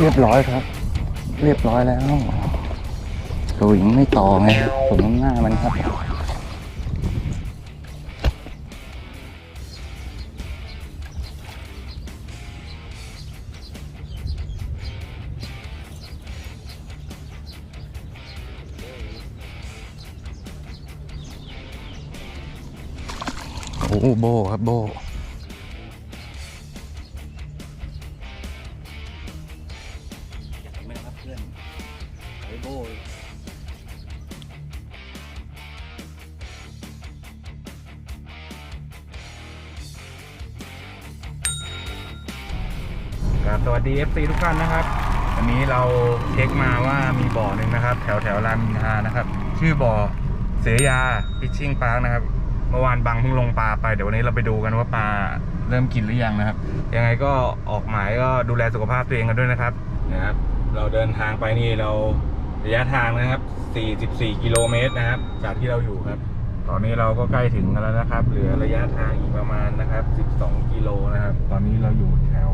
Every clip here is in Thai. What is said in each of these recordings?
เรียบร้อยครับ เรียบร้อยแล้วสวิงไม่ต่อไงครับผมน้ำหน้ามันครับโอ้โบครับโบ ครับสวัสดี FC ทุกท่านนะครับ วันนี้เราเช็คมาว่ามีบ่อหนึ่งนะครับ แถวแถวรามอินทรานะครับ ชื่อบ่อเสือยาฟิชชิ่งพาร์คนะครับ เมื่อวานบังเพิ่งลงปลาไป เดี๋ยววันนี้เราไปดูกันว่าปลาเริ่มกินหรือยังนะครับ ยังไงก็ออกหมายก็ดูแลสุขภาพตัวเองกันด้วยนะครับนะครับ เราเดินทางไปนี่เราระยะทางนะครับ 44 กิโลเมตรนะครับ จากที่เราอยู่ครับ ตอนนี้เราก็ใกล้ถึงกันแล้วนะครับ เหลือระยะทางอีกประมาณนะครับ 12 กิโลนะครับ ตอนนี้เราอยู่แถว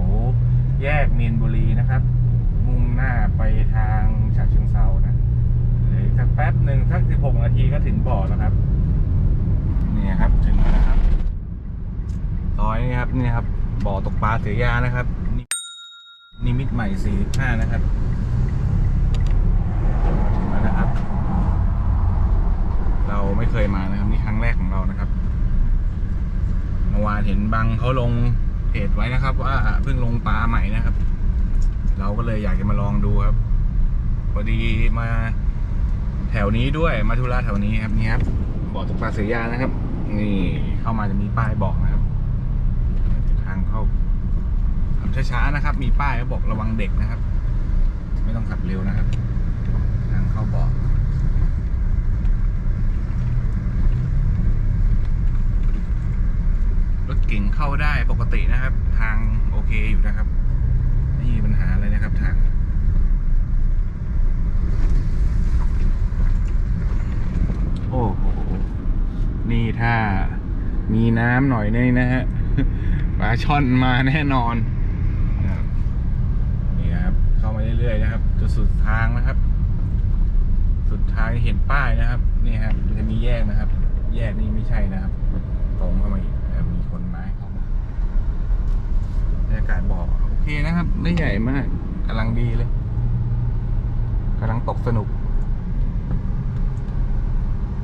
แยกมีนบุรีนะครับ มุ่งหน้าไปทางฉะเชิงเซานะเหลือสักแป๊บหนึ่งสัก16นาทีก็ถึงบ่อแล้วครับ นี่ครับถึงแล้วนะครับซอยนี่ครับนี่ครับ บ่อตกปลาเสือยานะครับ นินิมิตใหม่45นะครับถึงแล้วนะครับ เราไม่เคยมานะครับนี่ครั้งแรกของเรานะครับเมื่อวานเห็นบังเขาลง เพจไว้นะครับ ว่าเพิ่งลงปลาใหม่นะครับ เราก็เลยอยากจะมาลองดูครับพอดีมาแถวนี้ด้วยมาธุระแถวนี้ครับนี่ครับบ่อตกปลาเสือยานะครับ นี่เข้ามาจะมีป้ายบอกนะครับ ทางเข้าขับช้าๆนะครับ มีป้ายบอกระวังเด็กนะครับ ไม่ต้องขับเร็วนะครับ ทางเข้าบอก รถเก่งเข้าได้ปกตินะครับ ทางโอเคอยู่นะครับ ไม่มีปัญหาอะไรนะครับทางโอ้โหนี่ถ้ามีน้ำหน่อยนี่นะฮะปลาช่อนมาแน่นอนนะครับนี่ครับ เข้ามาเรื่อยๆนะครับจนสุดทางนะครับ สุดทางเห็นป้ายนะครับ นี่ครับจะมีแยกนะครับ แยกนี่ไม่ใช่นะครับตรงเข้ามาอีกนะครับมีคนไม้เข้ามาบ รรยากาศบอโอเคนะครับ ไม่ใหญ่มากกำลังดีเลยกำลังตกสนุก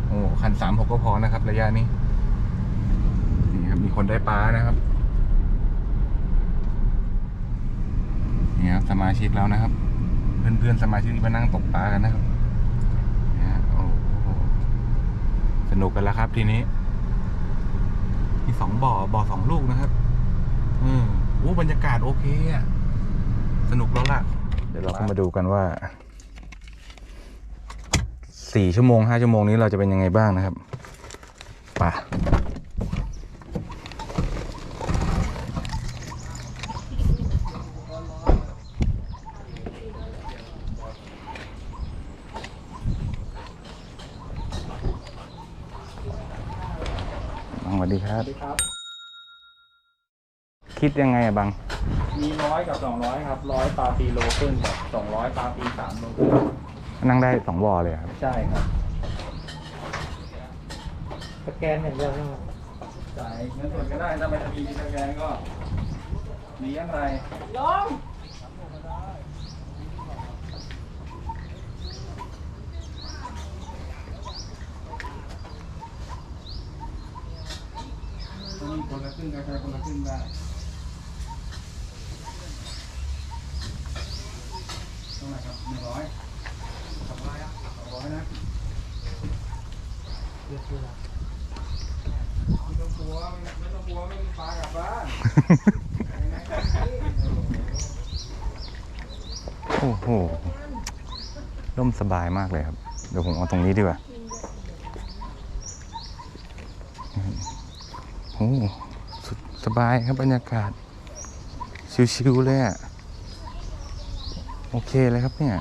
โอ้คันสามหกก็พอนะครับ ระยะนี้นี่ครับมีคนได้ปลานะครับนี่ครับสมาชิกแล้วนะครับ เพื่อนๆสมาชิกที่มานั่งตกปลากันนะครับนี่ฮะโอ้สนุกกันแล้วครับทีนี้ มีสองบ่อบ่อสองลูกนะครับ อืม โอ้บรรยากาศโอเคอะสนุกแล้วล่ะ เดี๋ยวเราก็มาดูกันว่าสี่ชั่วโมงห้าชั่วโมงนี้เราจะเป็นยังไงบ้างนะครับป่ะสวัสดีครับ ครับคิดยังไงอะบัง มีร้อยกับสองร้อยครับร้อยปลาปีโลครึ่งกับสองร้อยปลาปีสามโลครึ่งนั่งได้สองบ่อเลยครับ ใช่ครับสแกนอย่างเดียวใช่ไหมจ่ายเงินสดก็ได้ถ้าไม่มีสแกนก็มีอย่างไรลงมีคนละครึ่งก็ใช้คนละครึ่งได้เท่าไหนึ่งร้อยสองร้อยอะสองร้อยนะเยอะเลยไม่ต้องกลัวไม่ต้องกลัวไม่มีปลากลับบ้านโอ้โหร่มสบายมากเลยครับ เดี๋ยวผมเอาตรงนี้ดีกว่าโอ้สุดสบายครับบรรยากาศ ชิวๆเลยอะ โอเคเลยครับเนี่ย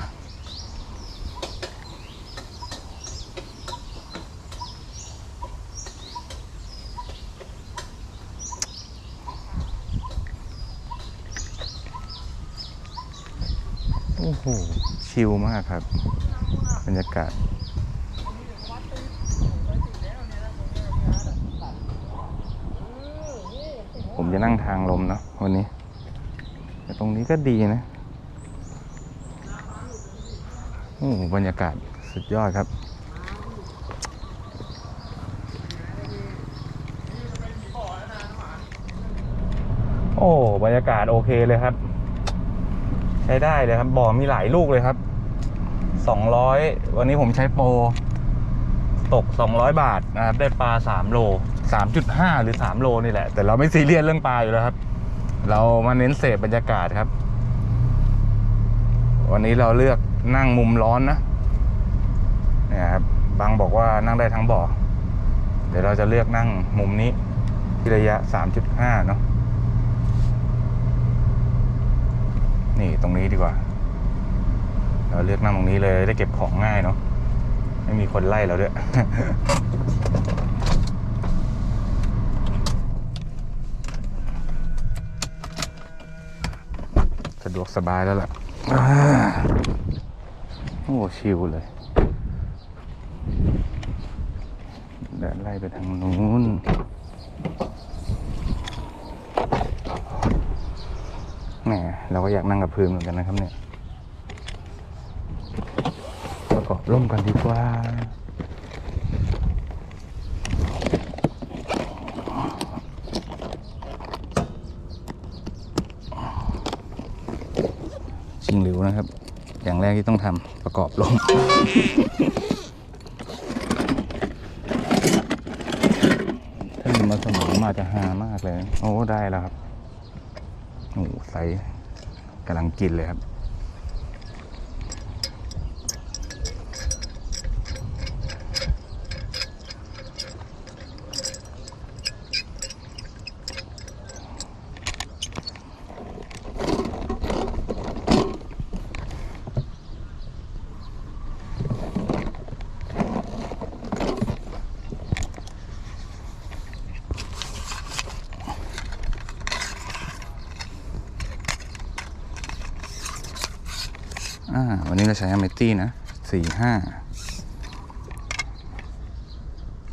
โอ้โห ชิลมากครับ บรรยากาศผมจะนั่งทางลมเนาะวันนี้ แต่ตรงนี้ก็ดีนะ โอ้บรรยากาศสุดยอดครับโอ้บรรยากาศโอเคเลยครับ ใช้ได้เลยครับบ่อมีหลายลูกเลยครับสองร้อยวันนี้ผมใช้โปรตกสองร้อยบาทนะครับได้ปลาสามโลสามจุดห้าหรือสามโลนี่แหละ แต่เราไม่ซีเรียสเรื่องปลาอยู่แล้วครับ เรามาเน้นเสพบรรยากาศครับ วันนี้เราเลือก นั่งมุมร้อนนะเนี่ยครับบางบอกว่านั่งได้ทั้งบ่อ เดี๋ยวเราจะเลือกนั่งมุมนี้ที่ระยะ 3.5 เนาะนี่ตรงนี้ดีกว่า เราเลือกนั่งตรงนี้เลยได้เก็บของง่ายเนาะไม่มีคนไล่เราด้วยสะดวกสบายแล้วล่ะ โอ้ชิลเลยเดินไล่ไปทางนู้นแหมเราก็อยากนั่งกับพื้นเหมือนกันนะครับเนี่ยประกอบร่มกันดีกว่าชิงหลิวนะครับ อย่างแรกที่ต้องทำประกอบร่มถ้ามีมาสมองมาจะหามากเลย โอ้ ได้แล้วครับ โอ้ไซส์กำลังกินเลยครับ เราใช้ a m เมตี้นะสี่ห้า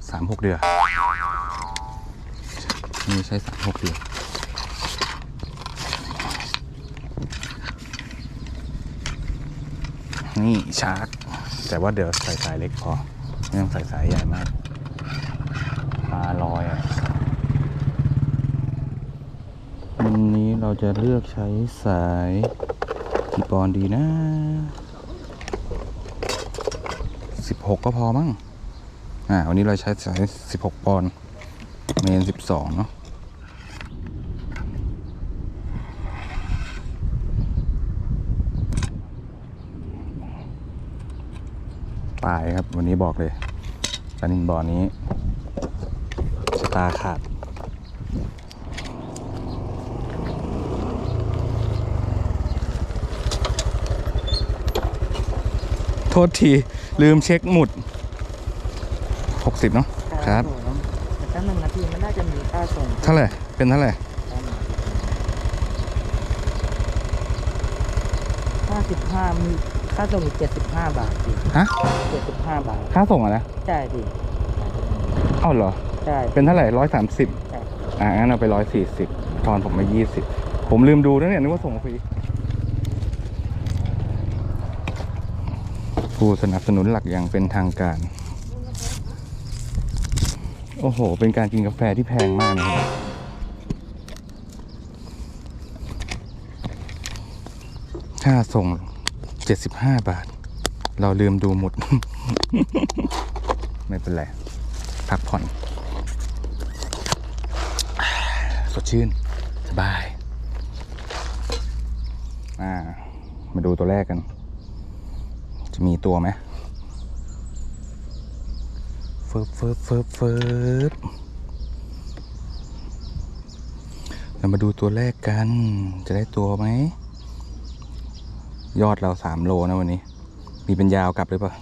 สามหกเดือนนี่ใช้สามหกเดือนนี่ชาร์จแต่ว่าเดี๋ยวใส่สายเล็กพอ ไม่ต้องใส่สายใหญ่มากปลาลอยอะวันนี้เราจะเลือกใช้สายกี่ปอนดีนะ สิบหกก็พอมั้งอ่าวันนี้เราใช้สายสิบหกปอนด์เมนสิบสองเนาะตายครับ วันนี้บอกเลยปลานินบ่อนี้ชะตาขาดโทษที ลืมเช็คหมุด 60 เนาะครับผมแต่ถ้าหนึ่งนาทีมันน่าจะมีค่าส่งเท่าไหร่ เป็นเท่าไหร่ห้าสิบห้ามีค่าส่งอีกเจ็ดสิบห้าบาทพี่ฮะเจ็ดสิบห้าบาทค่าส่งอะนะใช่พี่เอ้าเหรอใช่เป็นเท่าไหร่ร้อยสามสิบใช่อ่างั้นเอาไปร้อยสี่สิบทอนผมมายี่สิบผมลืมดูนะเนี่ยนึกว่าส่งฟรี ผู้สนับสนุนหลักอย่างเป็นทางการ โอ้โห เป็นการกินกาแฟที่แพงมากนะครับค่าส่งเจ็ดสิบห้าบาท เราลืมดูหมด ไม่เป็นไร พักผ่อน สดชื่น สบาย อ่า มาดูตัวแรกกัน จะมีตัวไหมเฟิบเฟิบเฟิบเฟิบเรามาดูตัวแรกกัน จะได้ตัวไหม ยอดเราสามโลนะวันนี้ มีเป็นยาวกลับหรือเปล่า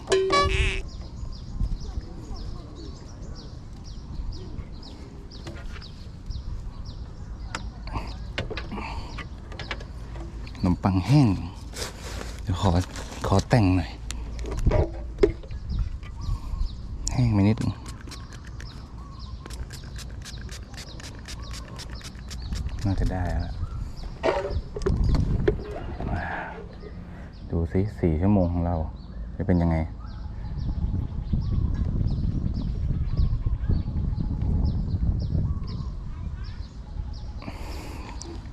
ขนมปังแห้ง เดี๋ยวขอ ขอแต่งหน่อย แห้ง ไปนิดนึงน่าจะได้แล้วดูสิสี่ชั่วโมงของเรา จะเป็นยังไง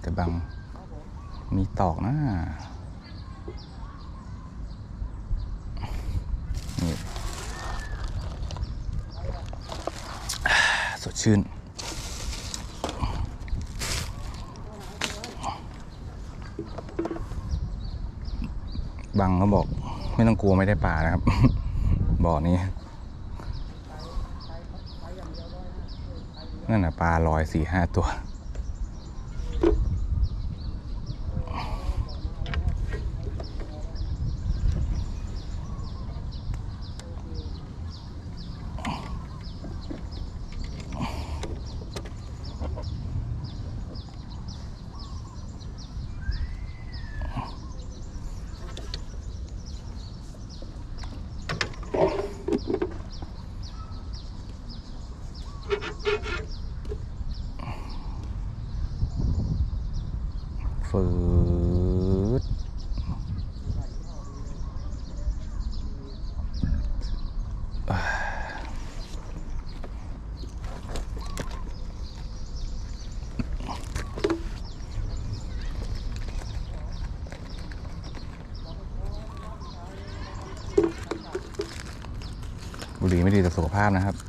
แต่บาง มีตอกนะนี่ สดชื่น บังเขาบอกไม่ต้องกลัวไม่ได้ปลานะครับ บ่อนี้ นั่นน่ะปลาลอยสี่ห้าตัว ฟืดบุหรี่ไม่ดีต่อสุขภาพนะครับ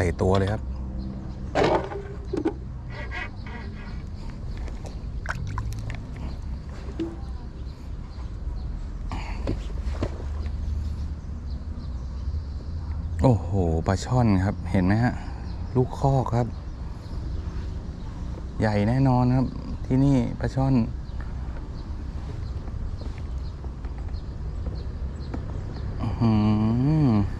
ส่ตัวเลยครับ โอ้โหปลาช่อนครับเห็นไหมฮะ ลูกคอกครับ ใหญ่แน่นอนครับ ที่นี่ปลาช่อนอื้อ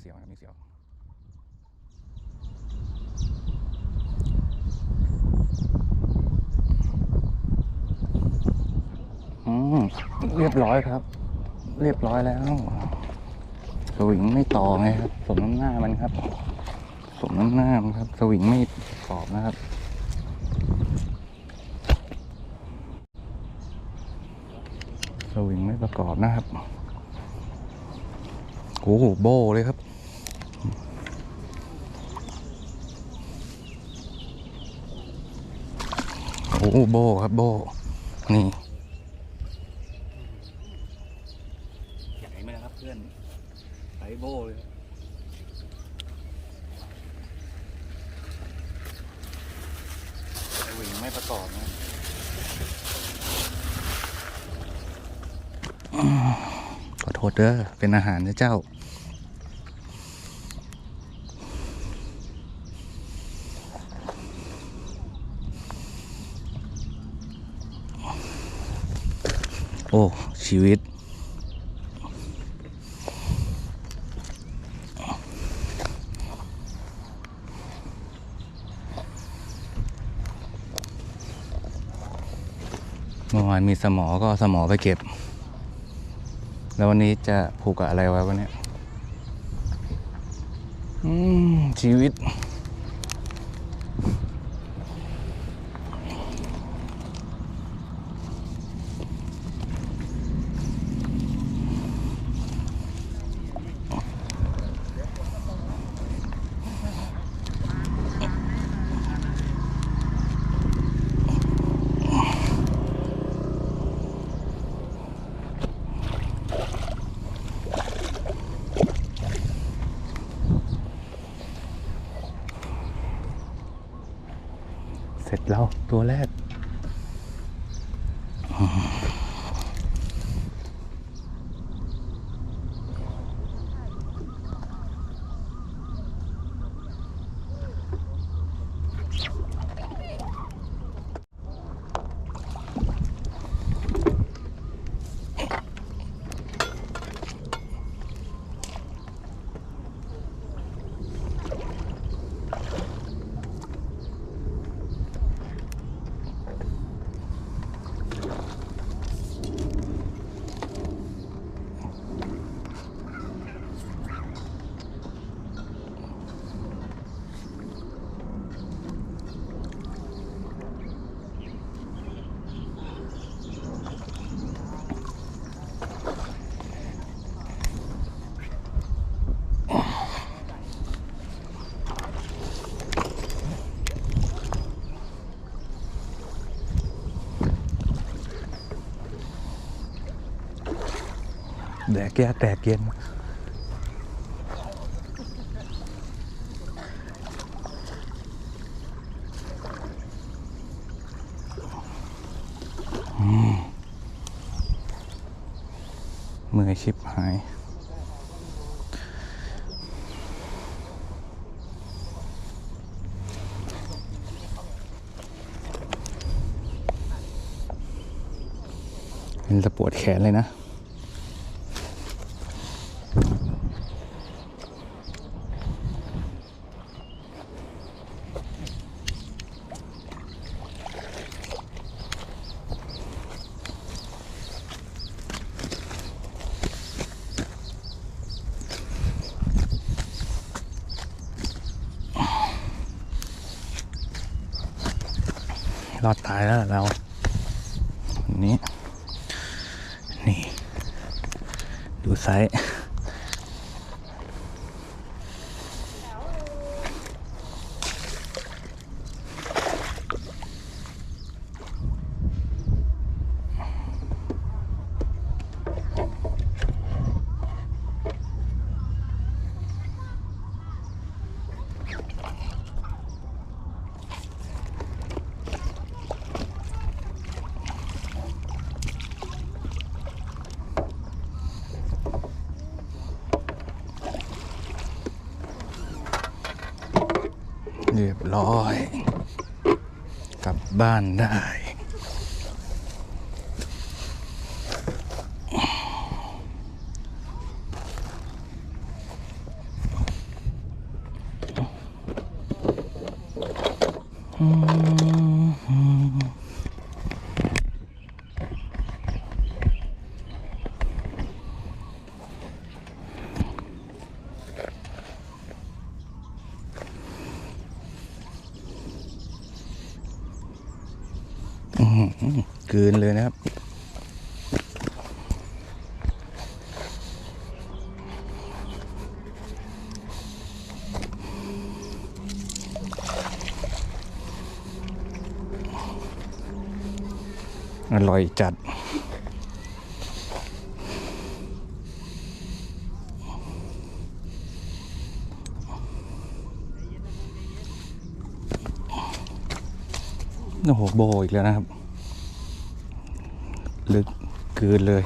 เสียวนะครับมีเสียวเรียบร้อยครับ เรียบร้อยแล้วสวิงไม่ต่อไงครับ สมน้ำหน้ามันครับ สมน้ำหน้ามันครับ สวิงไม่ตอบนะครับสวิงไม่ประกอบนะครับ โอ้โหโบเลยครับ โอ้โหโบครับโบนี่ เป็นอาหารนะเจ้า โอ้ ชีวิตเมื่อวานมีสมอก็สมอไปเก็บ แล้ววันนี้จะผูกกับอะไรไว้วะเนี่ยชีวิต ตัวแรก แดกแก้แตกเย็นมมือชิบหายมันจะปวดแขนเลยนะ รอดตายแล้วเราวั นี้ นี่ ดูไซส์เรียบร้อย กลั บ้านได้ อื้อหือกลืนเลยนะครับ อยจัด โอ้โหโบอีกแล้วนะครับ ลึกเกินเลย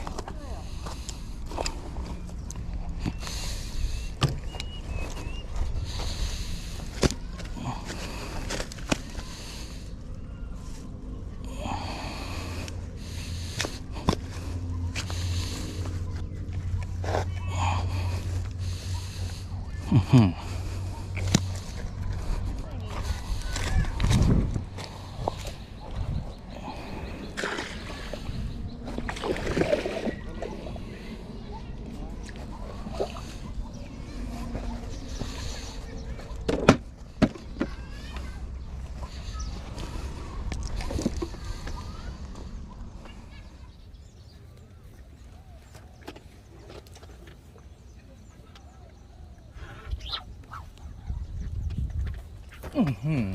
อื้อหือ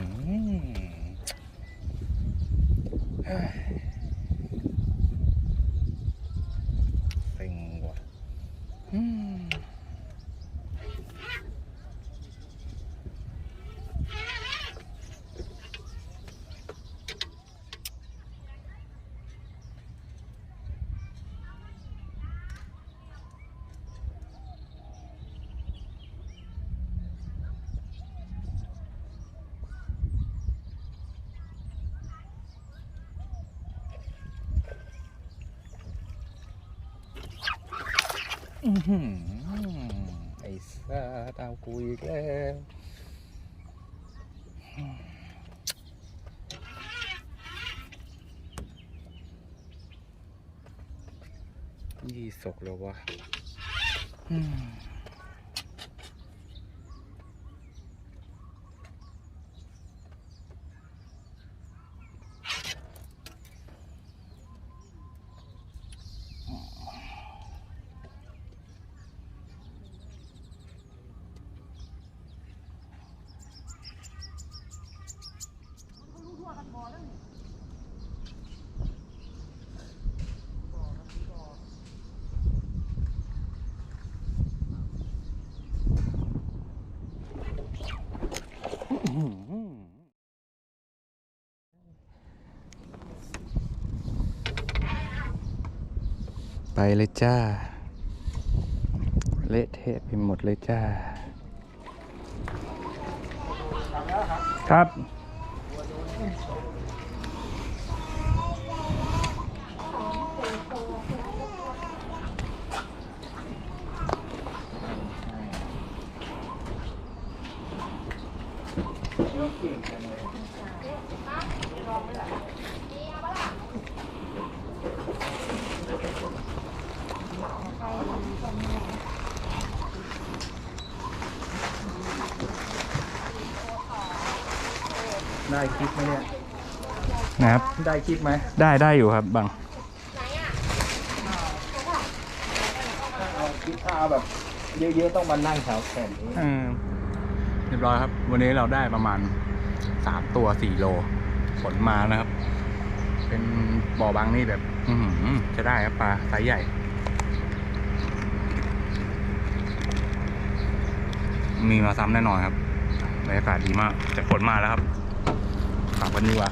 เฮ้ยเซ็งว่ะอืม ไอ้สัตว์เอากูอีกแล้วยี่สกแล้ววะ ไปเลยจ้า เละเทะไปหมดเลยจ้า ครับ ได้คลิปไหมเนี่ย นะครับ ได้คลิปไหมได้ได้อยู่ครับบังเอาคลิปถ้าเอาแบบ เยอะๆต้องมานั่งแถวแขนนี้เออเรียบร้อยครับ วันนี้เราได้ประมาณสามตัวสี่โลผลมานะครับ เป็นบ่อบางนี่แบบ อือหือจะได้ครับปลาไซส์ใหญ่ มีมาซ้ำแน่นอนครับบรรยากาศดีมากแต่ฝนมาแล้วครับ ขับวันนี้ว่ะ